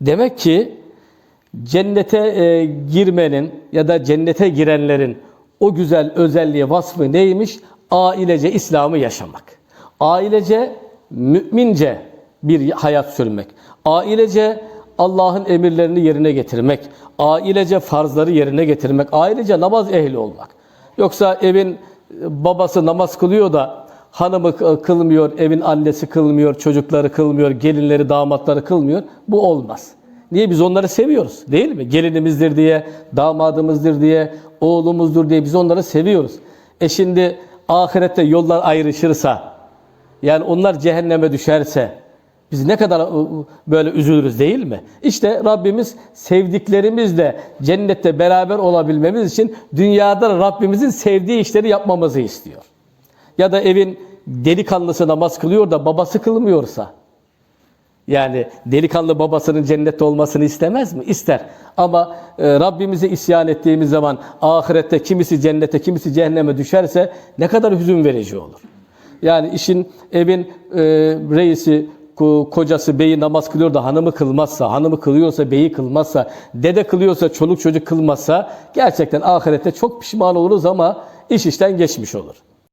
Demek ki cennete e, girmenin ya da cennete girenlerin o güzel özelliği, vasfı neymiş? Ailece İslam'ı yaşamak. Ailece mümince bir hayat sürmek. Ailece Allah'ın emirlerini yerine getirmek. Ailece farzları yerine getirmek. Ailece namaz ehli olmak. Yoksa evin babası namaz kılıyor da hanımı kı- kılmıyor, evin annesi kılmıyor, çocukları kılmıyor, gelinleri, damatları kılmıyor. Bu olmaz. Niye? Biz onları seviyoruz değil mi? Gelinimizdir diye, damadımızdır diye, oğlumuzdur diye biz onları seviyoruz. E şimdi ahirette yollar ayrışırsa, yani onlar cehenneme düşerse biz ne kadar böyle üzülürüz değil mi? İşte Rabbimiz sevdiklerimizle cennette beraber olabilmemiz için dünyada Rabbimizin sevdiği işleri yapmamızı istiyor. Ya da evin delikanlısı namaz kılıyor da babası kılmıyorsa yani delikanlı babasının cennette olmasını istemez mi? İster. Ama e, Rabbimize isyan ettiğimiz zaman ahirette kimisi cennete, kimisi cehenneme düşerse ne kadar hüzün verici olur. Yani işin evin e, reisi, ko- kocası, beyi namaz kılıyor da hanımı kılmazsa, hanımı kılıyorsa, beyi kılmazsa, dede kılıyorsa, çoluk çocuk kılmazsa gerçekten ahirette çok pişman oluruz ama iş işten geçmiş olur.